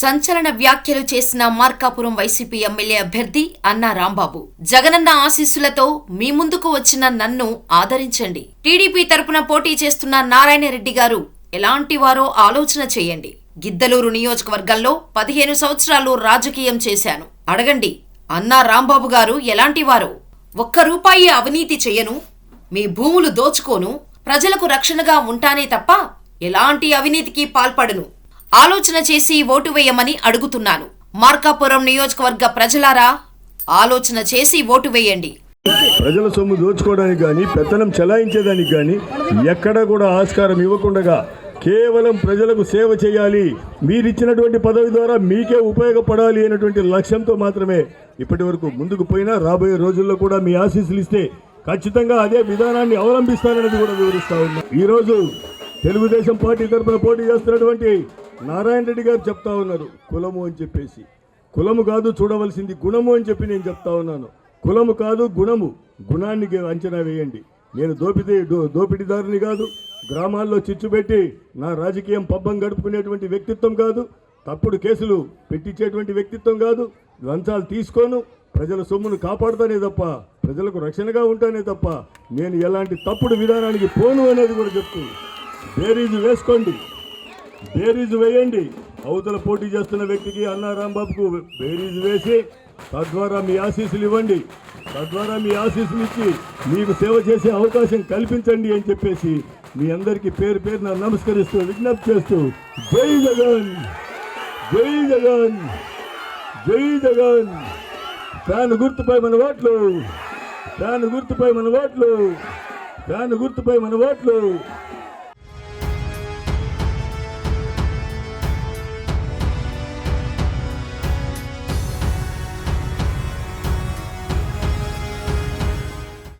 సంచలన వ్యాఖ్యలు చేసిన మార్కాపురం వైసీపీ ఎమ్మెల్యే అభ్యర్థి అన్నా రాంబాబు. జగనన్న ఆశీస్సులతో మీ ముందుకు వచ్చిన నన్ను ఆదరించండి. టీడీపీ తరపున పోటీ చేస్తున్న నారాయణరెడ్డి గారు ఎలాంటి వారో ఆలోచన చేయండి. గిద్దలూరు నియోజకవర్గంలో పదిహేను సంవత్సరాలు రాజకీయం చేశాను. అడగండి అన్నా రాంబాబు గారు ఎలాంటి వారో? ఒక్క రూపాయి అవినీతి చేయను మీ భూములు దోచుకోను ప్రజలకు రక్షణగా ఉంటానే తప్ప ఎలాంటి అవినీతికి పాల్పడను. ఆలోచన చేసి ఓటు వేయమని అడుగుతున్నాను. మార్కాపురం నియోజకవర్గ ప్రజలారా ఆలోచన చేసి ఓటు వేయండి. ప్రజల సొమ్ము దోచుకోవడానికి కానీ పెత్తనం చెలాయించేదానికి కానీ ఎక్కడ కూడా ఆస్కారం ఇవ్వకుండా కేవలం ప్రజలకు సేవ చేయాలి. మీరిచ్చినటువంటి పదవి ద్వారా మీకే ఉపయోగపడాలి అనేటువంటి లక్ష్యంతో మాత్రమే ఇప్పటి వరకు ముందుకు పోయినా రాబోయే రోజుల్లో కూడా మీ ఆశీస్సులు ఇస్తే ఖచ్చితంగా అదే విధానాన్ని అవలంబిస్తానన్నది కూడా వివరిస్తా ఉన్నా. ఈరోజు తెలుగుదేశం పార్టీ తరఫున పోటీ చేస్తున్నటువంటి నారాయణ రెడ్డి గారు చెప్తా ఉన్నారు కులము అని చెప్పేసి. కులము కాదు చూడవలసింది గుణము అని చెప్పి నేను చెప్తా ఉన్నాను. కులము కాదు గుణము గుణాన్ని అంచనా వేయండి. నేను దోపిడీ దోపిడీదారుని కాదు గ్రామాల్లో చిచ్చు పెట్టి నా రాజకీయం పబ్బం గడుపుకునేటువంటి వ్యక్తిత్వం కాదు తప్పుడు కేసులు పెట్టించేటువంటి వ్యక్తిత్వం కాదు లంచాలు తీసుకోను ప్రజల సొమ్మును కాపాడుతానే తప్ప ప్రజలకు రక్షణగా ఉంటానే తప్ప నేను ఎలాంటి తప్పుడు విధానానికి పోను అనేది కూడా చెప్తుంది. బేరీజు వేసుకోండి. బేరీజ్ వేయండి. అవతల పోటీ చేస్తున్న వ్యక్తికి అన్నా రాంబాబుకు బేరీజ్ వేసి తద్వారా మీ ఆశీస్సులు ఇవ్వండి. తద్వారా మీ ఆశీస్సులు ఇచ్చి మీకు సేవ చేసే అవకాశం కల్పించండి అని చెప్పేసి మీ అందరికీ పేరు పేరున నమస్కరిస్తూ విజ్ఞప్తి చేస్తూ జై జగన్! జై జగన్! జై జగన్! ఫ్యాన్ గుర్తుపై మన ఓట్లు! ఫ్యాన్ గుర్తుపై మన ఓట్లు! ఫ్యాన్ గుర్తుపై మన ఓట్లు!